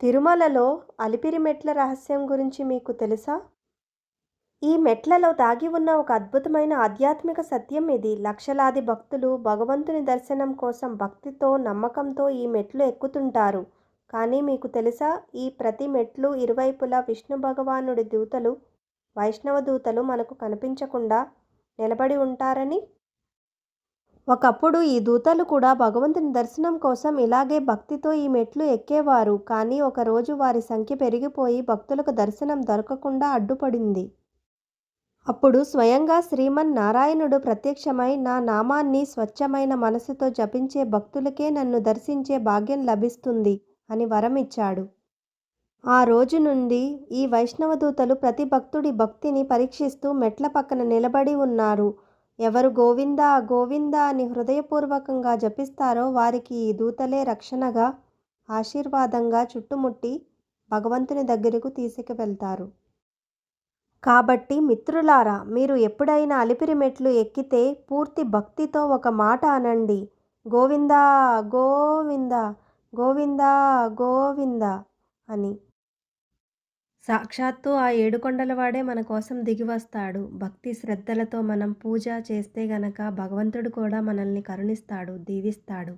తిరుమలలో అలిపిరి మెట్ల రహస్యం గురించి మీకు తెలుసా? ఈ మెట్లలో దాగి ఉన్న ఒక అద్భుతమైన ఆధ్యాత్మిక సత్యం ఇది. లక్షలాది భక్తులు భగవంతుని దర్శనం కోసం భక్తితో నమ్మకంతో ఈ మెట్లు ఎక్కుతుంటారు. కానీ మీకు తెలుసా? ఈ ప్రతి మెట్లు ఇరువైపులా విష్ణు భగవానుడి దూతలు వైష్ణవ దూతలు మనకు కనిపించకుండా నిలబడి ఉంటారని? ఒకప్పుడు ఈ దూతలు కూడా భగవంతుని దర్శనం కోసం ఇలాగే భక్తితో ఈ మెట్లు ఎక్కేవారు. కానీ ఒకరోజు వారి సంఖ్య పెరిగిపోయి భక్తులకు దర్శనం దొరకకుండా అడ్డుపడింది. అప్పుడు స్వయంగా శ్రీమన్ నారాయణుడు ప్రత్యక్షమై నా నామాన్ని స్వచ్ఛమైన మనసుతో జపించే భక్తులకే నన్ను దర్శించే భాగ్యం లభిస్తుంది అని వరమిచ్చాడు. ఆ రోజు నుండి ఈ వైష్ణవ దూతలు ప్రతి భక్తుడి భక్తిని పరీక్షిస్తూ మెట్ల పక్కన నిలబడి ఉన్నారు. ఎవరు గోవిందా గోవిందా అని హృదయపూర్వకంగా జపిస్తారో వారికి ఈ దూతలే రక్షణగా ఆశీర్వాదంగా చుట్టుముట్టి భగవంతుని దగ్గరకు తీసుకువెళ్తారు. కాబట్టి మిత్రులారా మీరు ఎప్పుడైనా అలిపిరి మెట్లు ఎక్కితే పూర్తి భక్తితో ఒక మాట అనండి. గోవిందా గోవిందా గోవిందా గోవిందా అని. సాక్షాత్తు ఆ ఏడుకొండలవాడే మన కోసం దిగి వస్తాడు భక్తి శ్రద్ధలతో మనం పూజ చేస్తే గనక భగవంతుడు కూడా మనల్ని కరుణిస్తాడు దీవిస్తాడు.